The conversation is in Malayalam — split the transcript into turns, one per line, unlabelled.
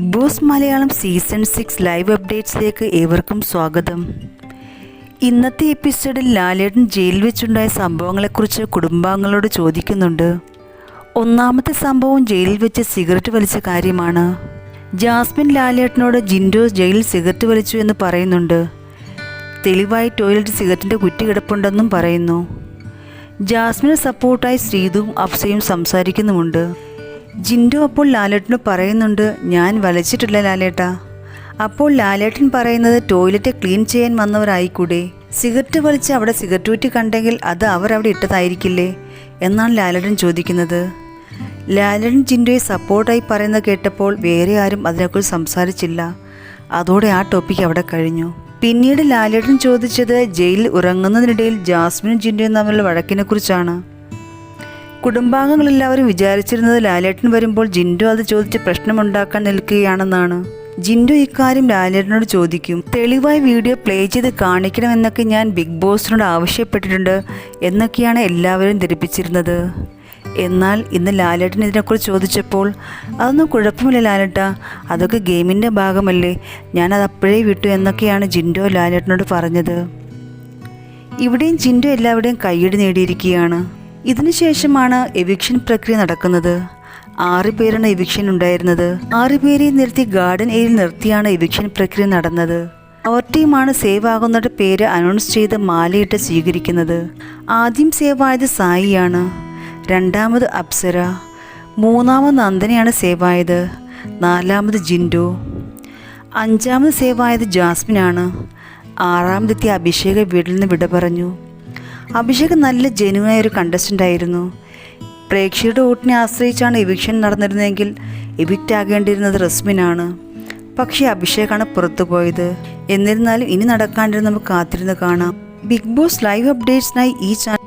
Big boss Malayalam season six live അപ്ഡേറ്റ്സിലേക്ക് ഏവർക്കും സ്വാഗതം. ഇന്നത്തെ എപ്പിസോഡിൽ ലാലേട്ടൻ ജയിലിൽ വെച്ചുണ്ടായ സംഭവങ്ങളെക്കുറിച്ച് കുടുംബാംഗങ്ങളോട് ചോദിക്കുന്നുണ്ട്. ഒന്നാമത്തെ സംഭവം ജയിലിൽ വെച്ച് സിഗരറ്റ് വലിച്ച കാര്യമാണ്. ജാസ്മിൻ ലാലേട്ടനോട് ജിൻഡോ ജയിലിൽ സിഗരറ്റ് വലിച്ചു എന്ന് പറയുന്നുണ്ട്. തെളിവായി ടോയ്ലറ്റ് സിഗരറ്റിന്റെ കുറ്റി കിടപ്പുണ്ടെന്നും പറയുന്നു. ജാസ്മിന് സപ്പോർട്ടായി ശ്രീതും അഫ്സയും സംസാരിക്കുന്നുമുണ്ട്. ജിൻഡോ അപ്പോൾ ലാലേട്ടനോട് പറയുന്നുണ്ട് ഞാൻ വലിച്ചിട്ടില്ല ലാലേട്ട. അപ്പോൾ ലാലേട്ടൻ പറയുന്നത് ടോയ്ലറ്റ് ക്ലീൻ ചെയ്യാൻ വന്നവരായിക്കൂടെ? സിഗരറ്റ് വലിച്ച് അവിടെ സിഗരറ്റ് ഊറ്റി കണ്ടെങ്കിൽ അത് അവർ അവിടെ ഇട്ടതായിരിക്കില്ലേ? എന്നാണ് ലാലേട്ടൻ ചോദിക്കുന്നത്. ലാലേട്ടൻ ജിൻഡോയെ സപ്പോർട്ടായി പറയുന്നത് കേട്ടപ്പോൾ വേറെ ആരും അതിനെക്കുറിച്ച് സംസാരിച്ചില്ല. അതോടെ ആ ടോപ്പിക് അവിടെ കഴിഞ്ഞു. പിന്നീട് ലാലേട്ടൻ ചോദിച്ചത് ജയിലിൽ ഉറങ്ങുന്നതിനിടയിൽ ജാസ്മിനും ജിൻഡോയും തമ്മിലുള്ള വഴക്കിനെ കുറിച്ചാണ് കുടുംബാംഗങ്ങളെല്ലാവരും വിചാരിച്ചിരുന്നത് ലാലേട്ടൻ വരുമ്പോൾ ജിൻഡു അത് ചോദിച്ച് പ്രശ്നമുണ്ടാക്കാൻ നിൽക്കുകയാണെന്നാണ്. ജിൻഡു ഇക്കാര്യം ലാലേട്ടനോട് ചോദിക്കും തെളിവായി വീഡിയോ പ്ലേ ചെയ്ത് കാണിക്കണമെന്നൊക്കെ ഞാൻ ബിഗ് ബോസിനോട് ആവശ്യപ്പെട്ടിട്ടുണ്ട് എന്നൊക്കെയാണ് എല്ലാവരും ധരിപ്പിച്ചിരുന്നത്. എന്നാൽ ഇന്ന് ലാലേട്ടൻ ഇതിനെക്കുറിച്ച് ചോദിച്ചപ്പോൾ അതൊന്നും കുഴപ്പമില്ല ലാലേട്ട അതൊക്കെ ഗെയിമിന്റെ ഭാഗമല്ലേ ഞാനത് അപ്പോഴേ വിട്ടു എന്നൊക്കെയാണ് ജിൻഡോ ലാലേട്ടനോട് പറഞ്ഞത്. ഇവിടെയും ജിൻഡോ എല്ലാവരുടെയും കൈയ്യടി നേടിയിരിക്കുകയാണ്. ഇതിനുശേഷമാണ് എവിക്ഷൻ പ്രക്രിയ നടക്കുന്നത്. ആറ് പേരാണ് എവിക്ഷൻ ഉണ്ടായിരുന്നത്. ആറ് പേരെ നിർത്തി ഗാർഡൻ ഏരിയയിൽ നിർത്തിയാണ് എവിക്ഷൻ പ്രക്രിയ നടന്നത്. അവർ ടീമാണ് സേവ് ആകുന്നവരുടെ പേര് അനൗൺസ് ചെയ്ത് മാലയിട്ട് സ്വീകരിക്കുന്നത്. ആദ്യം സേവ് ആയത് സായിയാണ്. രണ്ടാമത് അപ്സര. മൂന്നാമത് നന്ദനയാണ് സേവ് ആയത്. നാലാമത് ജിൻഡോ. അഞ്ചാമത് സേവ് ആയത് ജാസ്മിനാണ്. ആറാമതെത്തിയ അഭിഷേക വീട്ടിൽ നിന്ന് വിട പറഞ്ഞു. അഭിഷേക് നല്ല ജെനുവനായ ഒരു കണ്ടസ്റ്റന്റ് ആയിരുന്നു. പ്രേക്ഷകരുടെ വോട്ടിനെ ആശ്രയിച്ചാണ് എവിക്ഷൻ നടന്നിരുന്നതെങ്കിൽ എവിക്റ്റ് ആകേണ്ടിയിരുന്നത് റസ്മിനാണ്. പക്ഷേ അഭിഷേകാണ് പുറത്തു പോയത്. എന്നിരുന്നാലും ഇനി നടക്കാണ്ടിരുന്ന് നമുക്ക് കാത്തിരുന്ന് കാണാം. ബിഗ് ബോസ് ലൈവ് അപ്ഡേറ്റ്സിനായി ഈ ചാനൽ